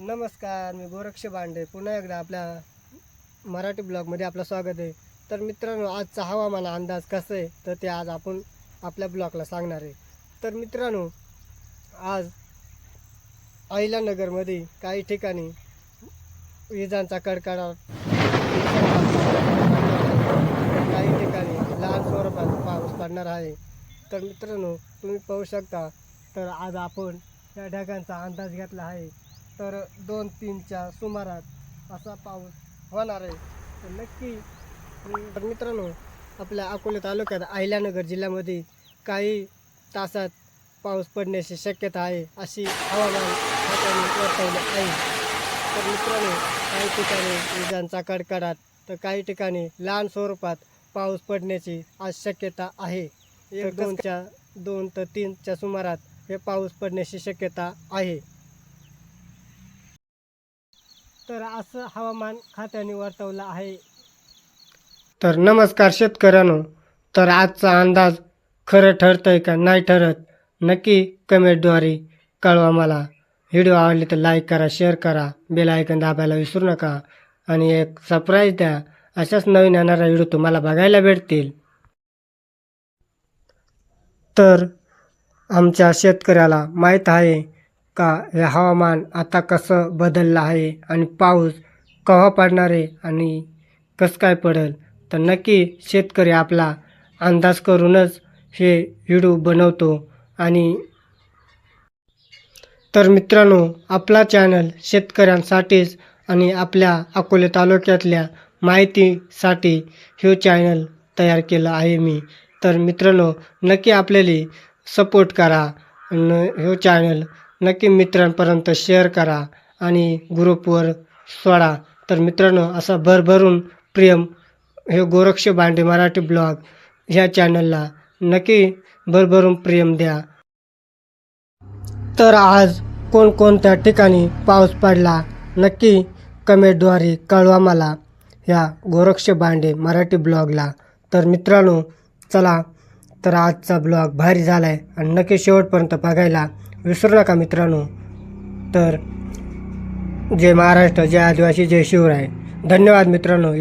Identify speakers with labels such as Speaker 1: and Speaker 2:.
Speaker 1: नमस्कार मी गोरक्ष बांडे पुन्हा एकदा आपल्या मराठी ब्लॉगमध्ये आपलं स्वागत आहे. तर मित्रांनो आजचा हवामान अंदाज कसं आहे? तर ते आज आपण आपल्या ब्लॉगला सांगणार आहे. तर मित्रांनो आज अहिलानगरमध्ये काही ठिकाणी विजांचा कडकडाट काही ठिकाणी लहान स्वरूपात पाऊस पडणार आहे. तर मित्रांनो तुम्ही पाहू शकता. तर आज आपण या ढगांचा अंदाज घेतला आहे. तर दोन तीनच्या सुमारात असा पाऊस होणार आहे. तर नक्की तर मित्रांनो आपल्या अकोले तालुक्यात अहिल्यानगर जिल्ह्यामध्ये काही तासात पाऊस पडण्याची शक्यता आहे अशी हवामान खात्याने वर्तवले आहे. तर मित्रांनो काही ठिकाणी विजांचा कडकडाट तर काही ठिकाणी लहान स्वरूपात पाऊस पडण्याची आज शक्यता आहे. एक दोनच्या दोन तर तीनच्या सुमारात हे पाऊस पडण्याची शक्यता आहे. तर असं हवामान खात्याने वर्तवलं आहे. तर नमस्कार शेतकऱ्यांनो तर आजचा अंदाज खरं ठरतंय का नाही ठरत नक्की कमेंटद्वारे कळवा मला. व्हिडिओ आवडले तर लाईक करा शेअर करा बेल आयकन दाबायला विसरू नका आणि एक सरप्राईज द्या अशाच नवीन येणारा व्हिडिओ तुम्हाला बघायला भेटतील. तर आमच्या शेतकऱ्याला माहीत आहे का? हे हवामान आता कसं बदललं आहे आणि पाऊस केव्हा पडणार आहे आणि कसं काय पडेल? तर नक्की शेतकरी आपला अंदाज करूनच हे व्हिडिओ बनवतो. आणि तर मित्रांनो आपला चॅनल शेतकऱ्यांसाठीच आणि आपल्या अकोले तालुक्यातल्या माहितीसाठी हे चॅनल तयार केलं आहे मी. तर मित्रांनो नक्की आपल्याला सपोर्ट करा आणि हे चॅनल नक्की मित्रांपर्यंत शेअर करा आणि ग्रुपवर सोडा. तर मित्रांनो असा भरभरून प्रेम हे गोरक्ष बांडे मराठी ब्लॉग ह्या चॅनलला नक्की भरभरून प्रेम द्या. तर आज कोणकोणत्या ठिकाणी पाऊस पडला? नक्की कमेंटद्वारे कळवा मला ह्या गोरक्ष बांडे मराठी ब्लॉगला तर मित्रांनो चला तर आजचा ब्लॉग भारी झाला आहे आणि नक्की शेवटपर्यंत बघायला विसरू नका मित्रांनो? तर जय महाराष्ट्र जय आदिवासी जय शिवराय धन्यवाद मित्रांनो.